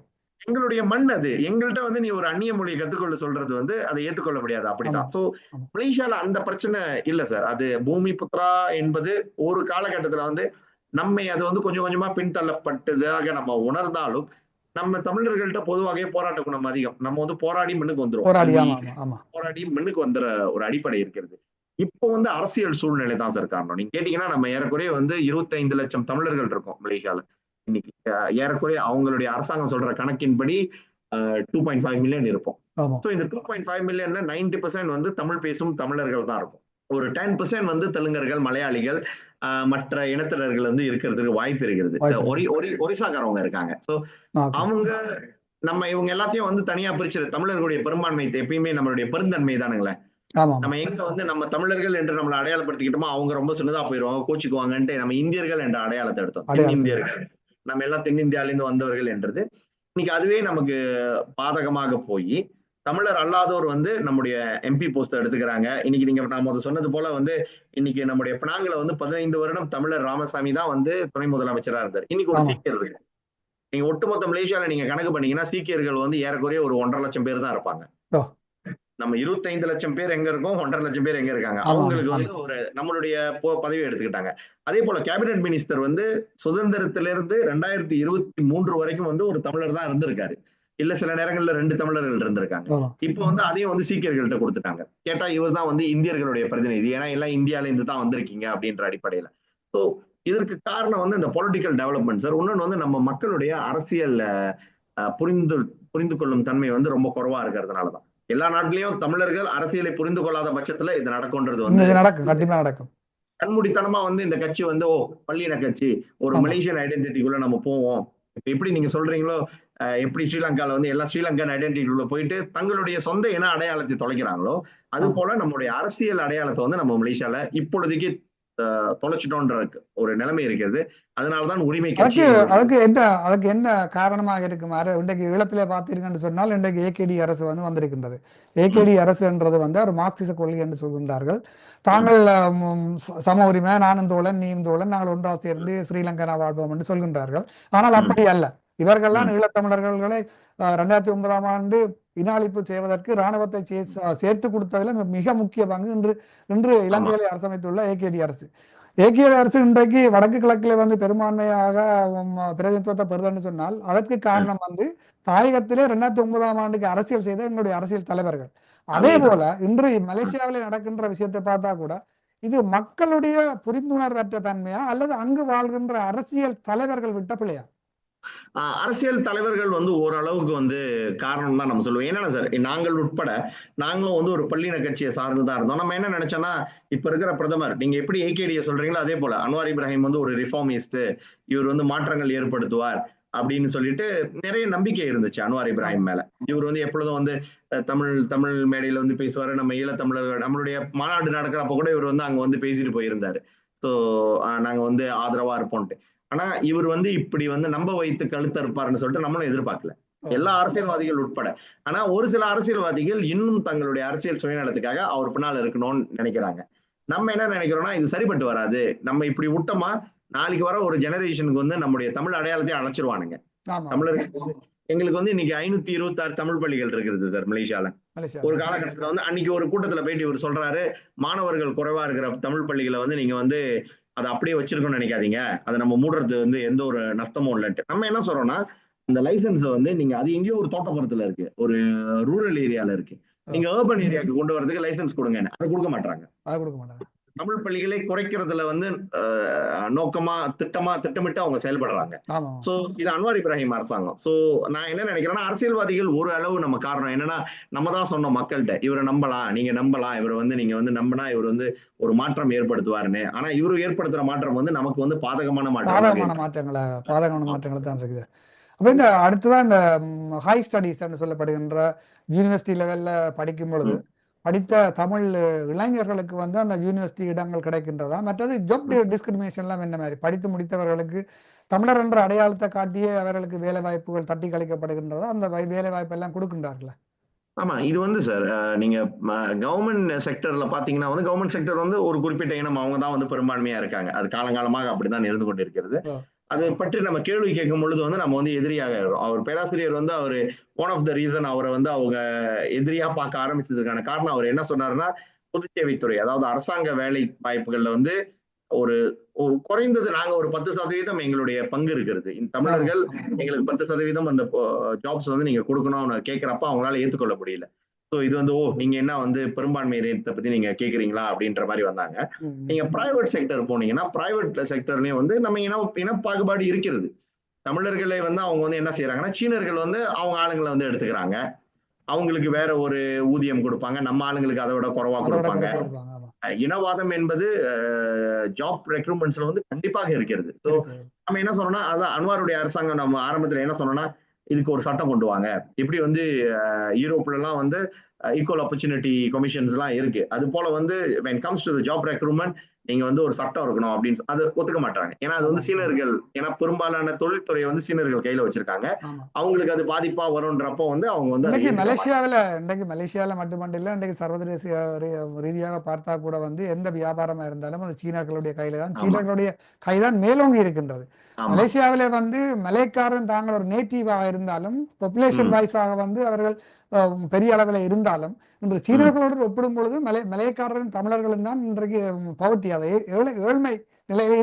எங்களுடைய மண் அது. எங்கள்கிட்ட வந்து நீ ஒரு அந்நிய மொழியை கத்துக்கொள்ள சொல்றது வந்து அதை ஏத்துக்கொள்ள முடியாது. அப்படிதான். சோ. மலேசியால அந்த பிரச்சனை இல்ல சார் அது பூமி புத்ரா என்பது ஒரு காலகட்டத்துல வந்து நம்மை அது வந்து கொஞ்சம் கொஞ்சமா பின்தள்ளப்பட்டதாக நம்ம உணர்ந்தாலும் நம்ம தமிழர்கள்ட்ட பொதுவாகவே போராட்ட குணம் அதிகம். நம்ம வந்து போராடி முன்னுக்கு வந்துரும் போராடி முன்னுக்கு வந்துற ஒரு அடிப்படை இருக்கிறது. இப்போ வந்து அரசியல் சூழ்நிலை தான் சார் காரணம். நீங்க கேட்டீங்கன்னா நம்ம ஏறக்குறைய வந்து இருபத்தைந்து லட்சம் தமிழர்கள் இருக்கோம் மலேசியால. இன்னைக்கு ஏறக்குறைய அவங்களுடைய அரசாங்கம் சொல்ற கணக்கின்படி டூ பாயிண்ட் ஃபைவ் மில்லியன் இருப்போம். ஸோ இந்த டூ பாயிண்ட் ஃபைவ் மில்லியன்ல நைன்டி பர்சன்ட் வந்து தமிழ் பேசும் தமிழர்கள் தான் இருக்கும் ஒரு டென் பர்சன்ட் வந்து தெலுங்கர்கள் மலையாளிகள் மற்ற இனத்தினர்கள் வந்து இருக்கிறதுக்கு வாய்ப்பு இருக்கிறது ஒரி ஒரி ஒரிசாக்காரவங்க இருக்காங்க. ஸோ. அவங்க நம்ம இவங்க எல்லாத்தையும் வந்து தனியா பிரிச்சு தமிழர்களுடைய பெரும்பான்மை எப்பயுமே நம்மளுடைய பெருந்தன்மை தானுங்களே. நம்ம எங்க வந்து நம்ம தமிழர்கள் என்று நம்மளை அடையாளப்படுத்திக்கிட்டோமோ அவங்க ரொம்ப சின்னதா போயிருவாங்க கோச்சிக்குவாங்கன்ட்டு நம்ம இந்தியர்கள் என்ற அடையாளத்தை எடுத்தோம். தென்னிந்தியர்கள். நம்ம எல்லாம் தென்னிந்தியாவிலிருந்து வந்தவர்கள் என்றது. இன்னைக்கு அதுவே நமக்கு பாதகமாக போய் தமிழர் அல்லாதோர் வந்து நம்முடைய எம்பி போஸ்ட் எடுத்துக்கிறாங்க. இன்னைக்கு நீங்க நான் முதல்ல சொன்னது போல வந்து இன்னைக்கு நம்முடைய பினாங்கில வந்து பதினைந்து வருடம் தமிழர் ராமசாமி தான் வந்து துணை முதலமைச்சரா இருந்தார். இன்னைக்கு ஒரு. சீக்கியர் இருக்கு. நீங்க ஒட்டுமொத்த மலேசியால நீங்க கணக்கு பண்ணீங்கன்னா சீக்கியர்கள் வந்து ஏறக்குறைய ஒரு ஒன்றரை லட்சம் பேர் தான் இருப்பாங்க. நம்ம இருபத்தைந்து லட்சம் பேர் எங்க இருக்கோம் ஒன்றரை லட்சம் பேர் எங்க இருக்காங்க? அவங்களுக்கு. வந்து ஒரு நம்மளுடைய பொ- பதவியை எடுத்துக்கிட்டாங்க. அதே போல கேபினெட் மினிஸ்டர் வந்து சுதந்திரத்திலிருந்து ரெண்டாயிரத்தி இருபத்தி மூன்று வரைக்கும் வந்து ஒரு தமிழர் தான் இருந்திருக்காரு. இல்ல சில நேரங்கள்ல ரெண்டு தமிழர்கள் இருந்திருக்காங்க. இப்போ வந்து அதையும் வந்து சீக்கியர்கள்ட்ட கொடுத்துட்டாங்க. கேட்டா இவர் தான் வந்து இந்தியர்களுடைய பிரதிநிதி. ஏன்னா எல்லாம் இந்தியால இருந்து தான் வந்திருக்கீங்க அப்படின்ற அடிப்படையில. ஸோ இதற்கு காரணம் வந்து இந்த பொலிட்டிக்கல் டெவலப்மெண்ட் சார் இன்னொன்று வந்து நம்ம மக்களுடைய அரசியல் புரிந்து புரிந்து கொள்ளும் தன்மை வந்து ரொம்ப குறைவா இருக்கிறதுனால தான். எல்லா நாட்டிலையும் தமிழர்கள் அரசியலை புரிந்து கொள்ளாத பட்சத்துல இது நடக்கும்ன்றது வந்து நடக்கும். கண்டிப்பா நடக்கும். கண்மூடித்தனமா வந்து இந்த கட்சி வந்து ஓ பள்ளியின கட்சி. ஒரு. மலேசியன் ஐடென்டிட்டிக்குள்ள நம்ம போவோம். இப்ப எப்படி நீங்க சொல்றீங்களோ அஹ், எப்படி ஸ்ரீலங்கால வந்து எல்லாம் ஸ்ரீலங்கன் ஐடென்டிட்டிக்குள்ள போயிட்டு தங்களுடைய சொந்த இன அடையாளத்தை தொலைக்கிறாங்களோ அது. போல நம்மளுடைய அரசியல் அடையாளத்தை வந்து நம்ம மலேசியால இப்பொழுதைக்கு தொலைச்சிட்டோன்ற ஒரு நிலைமை இருக்கிறது. அதனாலதான் உரிமை அதுக்கு என்ன அதுக்கு என்ன காரணமாக இருக்குமாறு இன்றைக்கு ஈழத்திலே பார்த்தீர்கள்னு சொன்னால் இன்றைக்கு ஏகேடி அரசு வந்து வந்திருக்கின்றது. ஏகேடி அரசுன்றது வந்து ஒரு மார்க்சிச கொள்கை என்று சொல்கின்றார்கள். தாங்கள் சம உரிமை நானும் தோழன் நீயும் தோழன் நாங்கள் ஒன்றாக சேர்ந்து ஸ்ரீலங்கனா வாழ்வோம் என்று சொல்கின்றார்கள். ஆனால் அப்படி அல்ல. இவர்கள்லாம் ஈழத்தமிழர்களை ரெண்டாயிரத்தி ஒன்பதாம் ஆண்டு இனாளிப்பு செய்வதற்கு இராணுவத்தை சேர்த்து கொடுத்ததில் மிக முக்கிய பங்கு இன்று இன்று இலங்கையிலே அரசமைத்துள்ள ஏகேடி அரசு. ஏகேடி அரசு இன்றைக்கு வடக்கு கிழக்கிலே வந்து பெரும்பான்மையாக பிரதிநிதித்துவத்தை பெறுதுன்னு சொன்னால் அதற்கு காரணம் வந்து தாயகத்திலே ரெண்டாயிரத்தி ஒன்பதாம் ஆண்டுக்கு அரசியல் செய்த எங்களுடைய அரசியல் தலைவர்கள். அதே. போல இன்று மலேசியாவிலே நடக்கின்ற விஷயத்தை பார்த்தா கூட இது மக்களுடைய புரிந்துணர்வற்ற தன்மையா அல்லது அங்கு வாழ்கின்ற அரசியல் தலைவர்கள் விட்ட பிள்ளையா அரசியல் தலைவர்கள் வந்து ஓரளவுக்கு வந்து காரணம் தான் நம்ம சொல்லுவோம். என்னென்ன சார் நாங்கள் உட்பட நாங்களும் வந்து ஒரு பள்ளின கட்சியை சார்ந்து தான் இருந்தோம். நம்ம என்ன நினைச்சோம்னா இப்ப இருக்கிற பிரதமர் நீங்க எப்படி ஏகேடியை சொல்றீங்களோ அதே போல அன்வார் இப்ராஹிம் வந்து ஒரு ரிஃபார்மிஸ்ட் இவர் வந்து மாற்றங்கள் ஏற்படுத்துவார் அப்படின்னு சொல்லிட்டு நிறைய நம்பிக்கை இருந்துச்சு அன்வார் இப்ராஹிம் மேல. இவர் வந்து எப்பொழுதும் வந்து தமிழ் தமிழ் மேடையில வந்து பேசுவாரு. நம்ம ஈழத்தமிழர்கள் நம்மளுடைய மாநாடு நடக்கிறப்ப கூட இவர் வந்து அங்க வந்து பேசிட்டு போயிருந்தாரு. ஸோ நாங்க வந்து ஆதரவா இருப்போம்ட்டு ஆனா இவர் வந்து இப்படி வந்து நம்ப வைத்து கழுத்த இருப்பாருன்னு சொல்லிட்டு நம்மளும் எதிர்பார்க்கல. எல்லா அரசியல்வாதிகள் உட்பட. ஆனா ஒரு சில அரசியல்வாதிகள் இன்னும் தங்களுடைய அரசியல் சுயநலத்துக்காக அவர் பின்னால் இருக்கணும்னு நினைக்கிறாங்க. நம்ம என்ன நினைக்கிறோம்னா இது சரிப்பட்டு வராது. நம்ம இப்படி விட்டோமா நாளைக்கு வர ஒரு ஜெனரேஷனுக்கு வந்து நம்முடைய தமிழ் அடையாளத்தை அழைச்சிருவானுங்க தமிழர்கள் எங்களுக்கு வந்து இன்னைக்கு ஐநூத்தி இருபத்தி ஆறு தமிழ் பள்ளிகள் இருக்கிறது சார் மலேசியால. மலேசியா ஒரு காலகட்டத்துல வந்து அன்னைக்கு ஒரு கூட்டத்துல போயிட்டு இவர் சொல்றாரு மாணவர்கள் குறைவா இருக்கிற தமிழ் பள்ளிகளை வந்து நீங்க வந்து அதை அப்படியே வச்சிருக்கணும்னு நினைக்காதீங்க. அதை நம்ம மூடுறது வந்து எந்த ஒரு நஷ்டமும் இல்லைன்ட்டு. நம்ம என்ன சொல்றோம்னா இந்த லைசன்ஸ் வந்து நீங்க அது எங்கேயோ ஒரு தோட்டப்புறத்துல இருக்கு. ஒரு ரூரல் ஏரியால இருக்கு. நீங்க ஏர்பன் ஏரியாவுக்கு கொண்டு வரதுக்கு லைசன்ஸ் கொடுங்க அதை கொடுக்க மாட்டாங்க அது கொடுக்க மாட்டாங்க. தமிழ் பள்ளிகளை குறைக்கிறதுல வந்து நோக்கமா திட்டமா திட்டமிட்டு அவங்க செயல்படுறாங்க. சோ இது அன்வார் இப்ராஹிம் அரசாங்கம். சோ நான் என்ன நினைக்கிறேன்னா அரசியல்வாதிகள் ஒரு அளவு நம்ம காரணம். என்னன்னா நம்ம தான் சொன்னோம் மக்கள்கிட்ட இவரை நம்பலாம் நீங்க நம்பலாம் இவரை வந்து நீங்க வந்து நம்பினா இவர் வந்து ஒரு மாற்றம் ஏற்படுத்துவாருன்னு. ஆனா இவரு ஏற்படுத்துற மாற்றம் வந்து நமக்கு வந்து பாதகமான மாற்றம். பாதகமான மாற்றங்களை? பாதகமான மாற்றங்கள் தான் இருக்குது. அப்ப இந்த அடுத்ததான் இந்த ஹை ஸ்டடீஸ் என்று சொல்லப்படுகின்ற யூனிவர்சிட்டி லெவல்ல படிக்கும் பொழுது படித்த தமிழ் இளைஞர்களுக்கு வந்து அந்த யூனிவர்சிட்டி இடங்கள் கிடைக்கின்றதா? மற்றது ஜாப் டிஸ்கிரிமினேஷன்லாம் என்ன மாதிரி? படித்து முடித்தவர்களுக்கு தமிழர் என்ற அடையாளத்தை காட்டியே அவர்களுக்கு வேலை வாய்ப்புகள் தட்டி கழிக்கப்படுகின்றதா? அந்த வேலை வாய்ப்பு எல்லாம் கொடுக்கின்றார்களா? ஆமா இது வந்து சார் நீங்க கவர்மெண்ட் செக்டர்ல பாத்தீங்கன்னா வந்து கவர்மெண்ட் செக்டர் வந்து ஒரு குறிப்பிட்ட இனம் அவங்க தான் வந்து பெரும்பான்மையா இருக்காங்க. அது காலங்காலமாக அப்படிதான் இருந்து கொண்டிருக்கிறது. அது பற்றி நம்ம கேள்வி கேட்கும் பொழுது வந்து நம்ம வந்து எதிரியாக. அவர் பேராசிரியர் வந்து அவர் ஒன் ஆஃப் த ரீசன் அவரை வந்து அவங்க எதிரியா பார்க்க ஆரம்பிச்சதுக்கான காரணம் அவர் என்ன சொன்னாருன்னா பொதுச்சேவைத்துறை அதாவது அரசாங்க வேலை வாய்ப்புகள்ல வந்து ஒரு குறைந்தது நாங்க ஒரு பத்து சதவீதம் எங்களுடைய பங்கு இருக்கிறது. தமிழர்கள் எங்களுக்கு பத்து சதவீதம் அந்த ஜாப்ஸ் வந்து நீங்க கொடுக்கணும்னு கேட்கிறப்ப அவங்களால ஏத்துக்கொள்ள முடியல. ஸோ இது வந்து ஓ நீங்க என்ன வந்து பெரும்பான்மை ரேட்டை பத்தி நீங்க கேக்குறீங்களா அப்படின்ற மாதிரி வந்தாங்க. நீங்க பிரைவேட் செக்டர் போனீங்கன்னா பிரைவேட் செக்டர்லயும் வந்து நம்ம இன இன பாகுபாடு இருக்கிறது. தமிழர்களை வந்து அவங்க வந்து என்ன செய்யறாங்கன்னா சீனர்கள் வந்து அவங்க ஆளுங்களை வந்து எடுத்துக்கிறாங்க. அவங்களுக்கு வேற ஒரு ஊதியம் கொடுப்பாங்க. நம்ம ஆளுங்களுக்கு அதை விட குறைவா கொடுப்பாங்க. இனவாதம் என்பது ஜாப் ரெக்ரூட்மெண்ட்ஸ்ல வந்து கண்டிப்பாக இருக்கிறது. ஸோ. நம்ம என்ன சொன்னோம்னா அதான் அன்வாருடைய அரசாங்கம் நம்ம ஆரம்பத்துல என்ன சொன்னோம்னா இதுக்கு ஒரு சட்டம் கொண்டு வாங்க. இப்படி வந்து யூரோப்லலாம் வந்து ஈக்குவல் ஆப்பர்ச்சுனிட்டி கமிஷன்ஸ்லாம் இருக்கு. அது போல வந்து when comes to the job recruitment நீங்க வந்து ஒரு சட்டம் இருக்கணும் அப்படின்னு அது ஒத்துக்க மாட்டாங்க ஏன்னா அது வந்து சீனர்கள் ஏன்னா பெரும்பாலான தொழில்துறையை வந்து சீனர்கள் கையில வச்சிருக்காங்க அவங்களுக்கு அது பாதிப்பா வரும்ன்றப்போ வந்து அவங்க வந்து இன்னைக்கு மாட்டாங்க. மலேசியாவில் மட்டுமல்ல இல்லை இன்றைக்கு சர்வதேச ரீதியாக பார்த்தா கூட வந்து எந்த வியாபாரமா இருந்தாலும் அது சீனர்களுடைய கையில தான் ஆமா. சீனர்களுடைய கைதான் மேலோங்கி இருக்கின்றது மலேசியாவிலே வந்து மலைக்காரன் தாங்கள் ஒரு நேட்டிவாக இருந்தாலும் பாப்புலேஷன். வைஸாக வந்து அவர்கள் பெரிய அளவில் இருந்தாலும் இன்று சீனர்களோடு ஒப்பிடும் பொழுது மலை மலையக்காரரும் தமிழர்களும் தான் இன்றைக்கு பவர்ட்டி அதை ஏழை ஏழ்மை நிலையில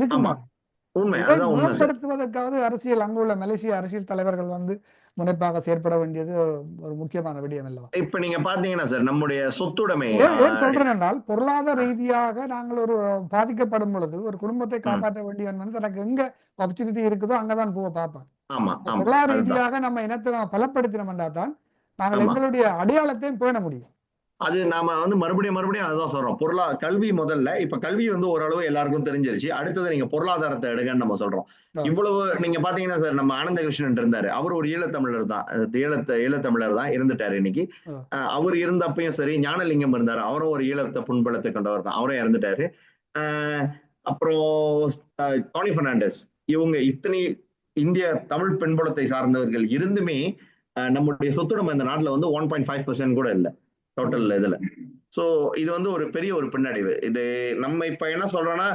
சார் மேம்படுத்துவதற்காவது அரசியல் அங்குள்ள மலேசிய அரசியல் தலைவர்கள் வந்து முனைப்பாக செயற்பட வேண்டியது ஒரு- முக்கியமான விடயம் அல்லவா? இப்ப நீங்க பாத்தீங்கன்னா சார் நம்முடைய சொத்துடைமை ஏன் சொல்றேன் என்றால் பொருளாதார ரீதியாக நாங்கள் ஒரு பாதிக்கப்படும் பொழுது ஒரு குடும்பத்தை காப்பாற்ற வேண்டியவன் வந்து தனக்கு எங்க ஆப்பர்ச்சுனிட்டி இருக்குதோ அங்கதான் போக பார்ப்பான். ஆமா பொருளாதார. ரீதியாக நம்ம இனத்தை நம்ம பலப்படுத்தினோம்னா தான் நாங்கள். எங்களுடைய அடையாளத்தையும் பேண முடியும். அது நாம வந்து மறுபடியும் மறுபடியும் அதுதான் சொல்றோம். பொருளா கல்வி முதல்ல. இப்ப கல்வி வந்து ஓரளவு எல்லாருக்கும் தெரிஞ்சிருச்சு. அடுத்தது நீங்க பொருளாதாரத்தை எடுங்கன்னு நம்ம சொல்றோம். இவ்வளவு நீங்க பாத்தீங்கன்னா சார் நம்ம ஆனந்த கிருஷ்ணன் இருந்தாரு. அவர் ஒரு ஈழத்தமிழர் தான். ஈழத்த ஈழத்தமிழர் தான் இருந்துட்டாரு இன்னைக்கு. அவர் இருந்தப்பயும் சரி ஞானலிங்கம் இருந்தாரு. அவரும் ஒரு ஈழத்தை புண்பலத்தை கொண்டவர் தான். அவரும் இறந்துட்டாரு. அஹ் அப்புறம் டோனி பெர்னாண்டஸ். இவங்க இத்தனை இந்திய தமிழ் பெண்புலத்தை சார்ந்தவர்கள் இருந்துமே நம்முடைய சொத்துடம் இந்த நாட்டுல வந்து ஒன் பாயிண்ட் ஃபைவ் பர்சன்ட் கூட இல்லை டோட்டல் இதுல. சோ இது வந்து ஒரு பெரிய ஒரு பின்னடைவு. இது நம்ம இப்ப என்ன சொல்றோம்னா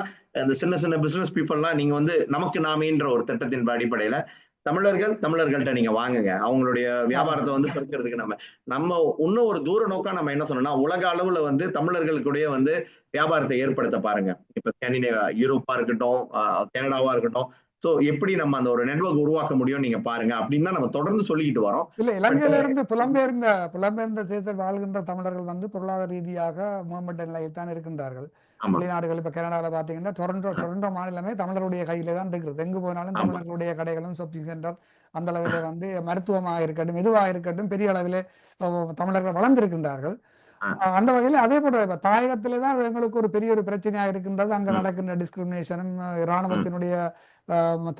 இந்த சின்ன சின்ன பிசினஸ் பீப்புள்லாம் நீங்க வந்து நமக்கு நாமேன்ற ஒரு திட்டத்தின் அடிப்படையில தமிழர்கள் தமிழர்கள்ட்ட நீங்க வாங்குங்க. அவங்களுடைய வியாபாரத்தை வந்து பெருக்கிறதுக்கு நம்ம நம்ம இன்னும் ஒரு தூர நோக்கா நம்ம என்ன சொன்னோம்னா உலக அளவுல வந்து தமிழர்களுக்குடைய வந்து வியாபாரத்தை ஏற்படுத்த பாருங்க. இப்ப ஸ்கேண்டினேவியா யூரோப்பா இருக்கட்டும் ஆஹ் கனடாவா இருக்கட்டும் சோ எப்படி நம்ம அந்த ஒரு நெட்வொர்க் உருவாக்க முடியும் நீங்க பாருங்க அப்படின்னு தான் நம்ம தொடர்ந்து சொல்லிக்கிட்டு வரோம். இல்ல இலங்கையில இருந்து புலம்பெயர்ந்த புலம்பெயர்ந்த தேசத்தில் வாழ்கின்ற தமிழர்கள் வந்து பொருளாதார ரீதியாக மேம்பட்ட நிலையில் தான் இருக்கின்றார்கள். வெளிநாடுகள் இப்ப கனடால பாத்தீங்கன்னா டொரண்டோ டொரண்டோ மாநிலமே தமிழருடைய கையில தான் இருக்கிறது. எங்கு போனாலும். தமிழர்களுடைய கடைகளும் ஷாப்பிங் சென்டர் அந்த அளவிலே வந்து மருத்துவமாக இருக்கட்டும் எதுவாக இருக்கட்டும் பெரிய அளவிலே தமிழர்கள் வளர்ந்திருக்கின்றார்கள். அந்த வகையில் அதே போல இப்ப தாயகத்திலே தான் எங்களுக்கு ஒரு பெரிய ஒரு பிரச்சனையா இருக்கின்றது. அங்க. நடக்கின்ற டிஸ்கிரிமினேஷனும் இராணுவத்தினுடைய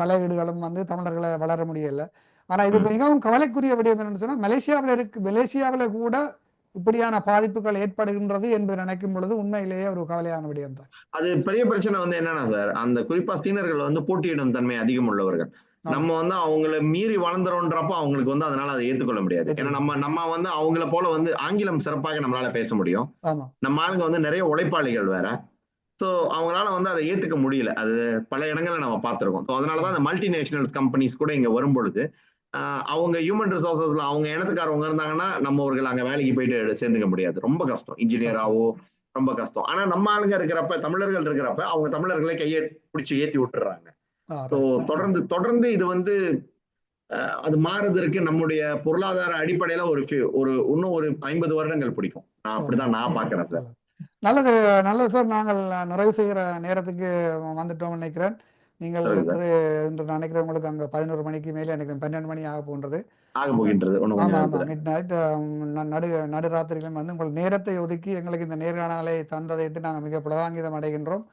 தலையீடுகளும் வந்து தமிழர்களை வளர முடியல. ஆனா இது. மிகவும் கவலைக்குரிய விடயம் என்னன்னு சொன்னா மலேசியாவில் இருக்கு மலேசியாவில் கூட இப்படியான பாதிப்புகள் ஏற்படுகின்றது என்று நினைக்கும் பொழுது உண்மையிலேயே ஒரு கவலையான விடயம் தான். அது பெரிய பிரச்சனை வந்து என்னன்னா சார் அந்த குறிப்பா சீனர்கள் வந்து போட்டியிடும் தன்மை அதிகம் உள்ளவர்கள். நம்ம வந்து அவங்கள மீறி வளர்ந்துறோன்றப்போ அவங்களுக்கு வந்து அதனால அதை ஏத்துக்கொள்ள முடியாது. ஏன்னா நம்ம நம்ம வந்து அவங்கள போல வந்து ஆங்கிலம் சிறப்பாக நம்மளால பேச முடியும். நம்ம ஆளுங்க வந்து நிறைய உழைப்பாளிகள் வேற. ஸோ அவங்களால வந்து அதை ஏத்துக்க முடியல. அது பல இடங்கள்ல நம்ம பார்த்திருக்கோம். ஸோ அதனாலதான் அந்த மல்டிநேஷனல் கம்பெனிஸ் கூட இங்க வரும் பொழுது ஆஹ் அவங்க ஹியூமன் ரிசோர்சஸ்ல அவங்க இனத்துக்காரவங்க இருந்தாங்கன்னா நம்மவர்கள் அங்க வேலைக்கு போயிட்டு சேர்ந்துக்க முடியாது. ரொம்ப கஷ்டம். இன்ஜினியராவோ ரொம்ப கஷ்டம். ஆனா நம்ம ஆளுங்க இருக்கிறப்ப தமிழர்கள் இருக்கிறப்ப அவங்க தமிழர்களை கையை பிடிச்சி ஏத்தி விட்டுறாங்க. ஸோ தொடர்ந்து தொடர்ந்து இது வந்து அது மாறுறதுக்கு நம்முடைய பொருளாதார அடிப்படையில ஒரு ஒரு இன்னும் ஒரு ஐம்பது வருடங்கள் பிடிக்கும். நான் அப்படிதான் நான் பாக்குறேன் சார் நல்லது நல்லது சார். நாங்கள் நிறைவு செய்கிற நேரத்துக்கு வந்துட்டோம் நினைக்கிறேன். நீங்கள் நான் நினைக்கிறேன் உங்களுக்கு அங்க பதினோரு மணிக்கு மேலே நினைக்கிறேன் பன்னெண்டு மணி ஆக போன்றது. ஆக போகின்றது. ஒண்ணு ஆமா கொஞ்சம் ஆமா. நேரத்துல. மிட் நைட் நடு நடுராத்திரியிலும் வந்து உங்கள் நேரத்தை ஒதுக்கி எங்களுக்கு இந்த நேர்காணலை தந்ததையிட்டு நாங்கள் மிக புலகாங்கிதம் அடைகின்றோம்.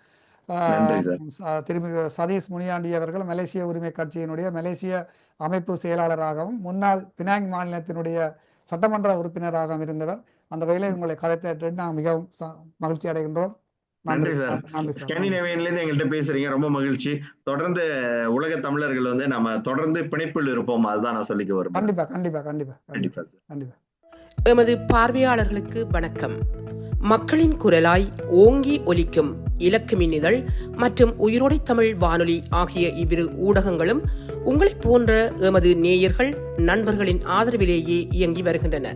திருமிகு சதீஷ் முனியாண்டி அவர்கள் மலேசிய உரிமை கட்சியினுடைய மலேசிய அமைப்பு செயலாளராகவும் முன்னாள் பினாங் மாநிலத்தினுடைய சட்டமன்ற உறுப்பினராகவும் இருந்தவர். அந்த வகையில் உங்களை கதைத்து நாங்கள் மிகவும் மகிழ்ச்சி அடைகின்றோம். நன்றி சார் நன்றி சார். நன்றி. ஸ்காண்டினேவியன்ல இருந்து எங்கள்கிட்ட பேசுறீங்க. ரொம்ப மகிழ்ச்சி. தொடர்ந்து உலக தமிழர்கள் வந்து நம்ம தொடர்ந்து பிணைப்பில் இருப்போம். அதுதான் நான் சொல்லிக்க வருவேன் கண்டிப்பா கண்டிப்பா கண்டிப்பா கண்டிப்பா. கண்டிப்பா சார். கண்டிப்பா. எமது பார்வையாளர்களுக்கு வணக்கம். மக்களின் குரலாய் ஓங்கி ஒலிக்கும் இலக்கு மின்னிதழ் மற்றும் உயிரோடை தமிழ் வானொலி ஆகிய இவ்விரு ஊடகங்களும் உங்களைப் போன்ற எமது நேயர்கள் நண்பர்களின் ஆதரவிலேயே இயங்கி வருகின்றன.